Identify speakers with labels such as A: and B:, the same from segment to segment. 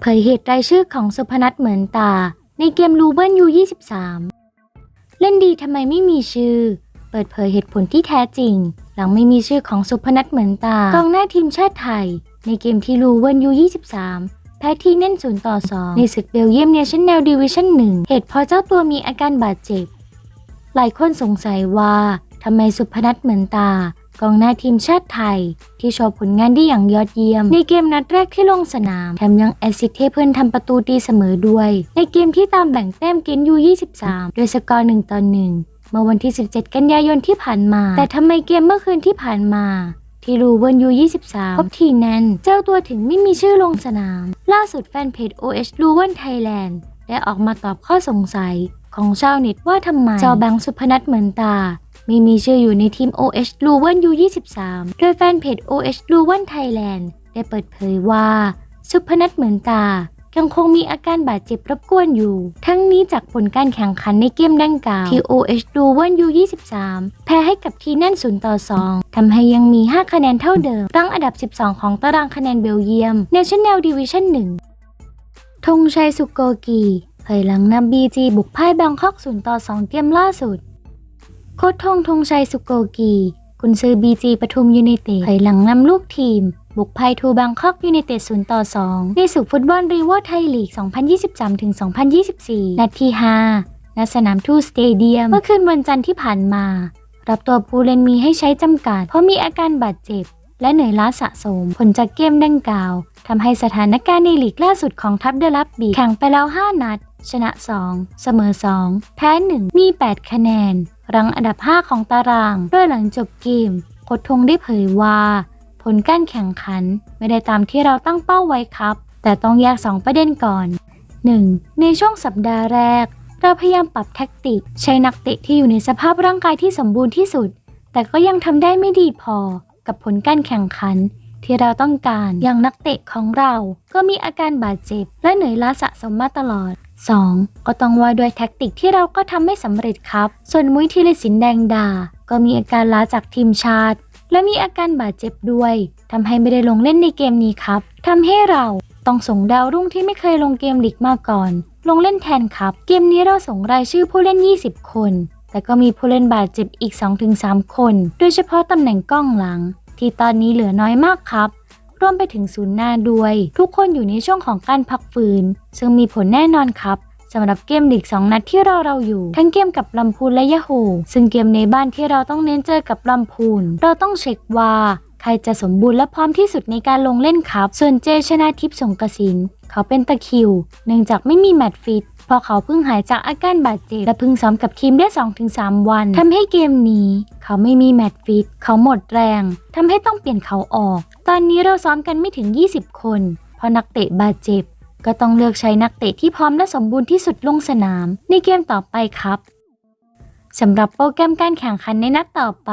A: เผยเหตุรายชื่อของสุพนัทเหมือนตา ในเกมลูเบิลยู23 เล่นดีทำไมไม่มีชื่อ เปิดเผยเหตุผลที่แท้จริง หลังไม่มีชื่อของสุพนัทเหมือนตากองหน้าทีมชาติไทย ในเกมที่ลูเบิลยู23แพ้ที่เน่นศูนย์ต่อ 2 ในศึกเบลเยียมเนชั่นแนลดิวิชั่น1เหตุเพราะเจ้าตัวมีอาการบาดเจ็บ หลายคนสงสัยว่าทำไมสุพนัทเหมือนตา กองหน้าทีมชาติไทย ที่โชว์ผลงานได้อย่างยอดเยี่ยม ในเกมนัดแรกที่ลงสนาม แถมยังแอสซิสต์ให้เพื่อนทำประตูตีเสมอด้วย ในเกมที่ตามแบ่งแต้มเกนยู 23 โดยสกอร์ 1 ต่อ 1 เมื่อวันที่ 17 กันยายนที่ผ่านมา แต่ทำไมเกมเมื่อคืนที่ผ่านมาที่รูเวิร์นยู 23 พบทีแนนเจ้าตัวถึงไม่มีชื่อลงสนาม ล่าสุดแฟนเพจ OH รูเวิร์นไทยแลนด์ได้ออกมาตอบข้อสงสัยของชาวเน็ตว่าทำไมเจ้าแบงค์สุพนัทเหมือนตา ม่มีชื่ออยู่ในทีม OH ลูเวิ n U23 โดยแฟนเพจ OH ลูเวิ n Thailand ได้เปิดเผยว่า สุพนัทเหมือนตายังคงมีอาการบาดเจ็บรบกวนอยู่ ทั้งนี้จากผลการแข่งขันในเกมดังกล่าวที่ OH ลูเวิ n U23 แพ้ให้กับทีแน่น0ต่อ 2 ทำให้ยังมี 5 คะแนนเท่าเดิมรั้งอันดับ 12 ของตารางคะแนนเบลเยียม National Division 1ธงชัยสุโกกีเผยหลังนำบีจีบุกพ่ายแบงคอก0ต่อ 2 เกมล่าสุด โค้ชทงธงชัยสุโกกีกุนซือบีจีปทุมยูไนเต็ดเผยหลังนำลูกทีม บุกพายทูแบงคอกยูไนเต็ด0ต่อ 2 ในศึกฟุตบอลรีวอไทยลีก 2023-2024 นัดที่ 5 ณ สนามทูสเตเดียม เมื่อคืนวันจันทร์ที่ผ่านมา รับตัวผู้เล่นมีให้ใช้จำกัด เพราะมีอาการบาดเจ็บ และเหนื่อยล้าสะสม ผลจากเกมดังกล่าวทำให้สถานการณ์ในลีกล่าสุดของทัพเดลับบีแข่งไปแล้ว 5 นัด ชนะ 2 เสมอ 2 แพ้ 1 มี 8 คะแนนรังอันดับ 5 ของตารางโดยหลังจบเกมโคทงได้เผยว่า ผลการแข่งขันไม่ได้ตามที่เราตั้งเป้าไว้ครับ แต่ต้องแยก 2 ประเด็นก่อน 1. ในช่วงสัปดาห์แรก เราพยายามปรับแท็กติก ใช้นักเตะที่อยู่ในสภาพร่างกายที่สมบูรณ์ที่สุด แต่ก็ยังทำได้ไม่ดีพอกับผลการแข่งขัน ที่เราต้องการ อย่างนักเตะของเราก็มีอาการบาดเจ็บ และเหนื่อยล้าสะสมมาตลอด 2. ก็ต้องว่าด้วยแท็กติกที่เราก็ทำไม่สำเร็จครับ ส่วนมุ้ยธีรศิลป์แดงดา ก็มีอาการล้าจากทีมชาติ และมีอาการบาดเจ็บด้วยทำให้ไม่ได้ลงเล่นในเกมนี้ครับทำให้เราต้องส่งดาวรุ่งที่ไม่เคยลงเกมลีกมาก่อน ลงเล่นแทนครับ เกมนี้เราส่งรายชื่อผู้เล่น 20 คน แต่ก็มีผู้เล่นบาดเจ็บอีก 2-3 คน โดยเฉพาะตำแหน่งกล้องหลัง ที่ตอนนี้เหลือน้อยมากครับ รวมไปถึงศูนย์หน้าด้วย ทุกคนอยู่ในช่วงของการพักฟื้น ซึ่งมีผลแน่นอนครับสำหรับเกมลีก 2 นัดที่เราเราอยู่ ทั้งเกมกับลำพูนและยะโฮซึ่งเกมในบ้านที่เราต้องเน้นเจอกับลำพูน เราต้องเช็คว่า ใครจะสมบูรณ์และพร้อมที่สุดในการลงเล่นครับ ส่วนเจชนาทิพย์สงกสิน เขาเป็นตะคิว เนื่องจากไม่มีแมตช์ฟิตเพราะเขาเพิ่งหายจากอาการบาดเจ็บและเพิ่งซ้อมกับทีมได้ 2-3 วันทำให้เกมนี้ เขาไม่มีแมตช์ฟิต เขาหมดแรงทำให้ต้องเปลี่ยนเขาออก ตอนนี้เราซ้อมกันไม่ถึง 20 คน เพราะนักเตะบาดเจ็บ ก็ต้องเลือกใช้นักเตะที่พร้อมและสมบูรณ์ที่สุดลงสนาม ในเกมต่อไปครับสำหรับโปรแกรมการแข่งขันในนัดต่อไป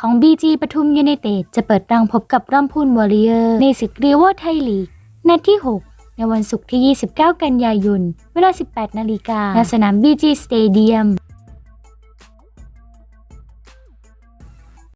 A: ของ BG ปทุมยูไนเต็ดจะเปิดรังพบกับรัมพูนวอริเออร์ในศึกรียวไทยลีก นัดที่ 6 ในวันศุกร์ที่ 29 กันยายน เวลา 18 นาฬิกาณสนาม BG Stadium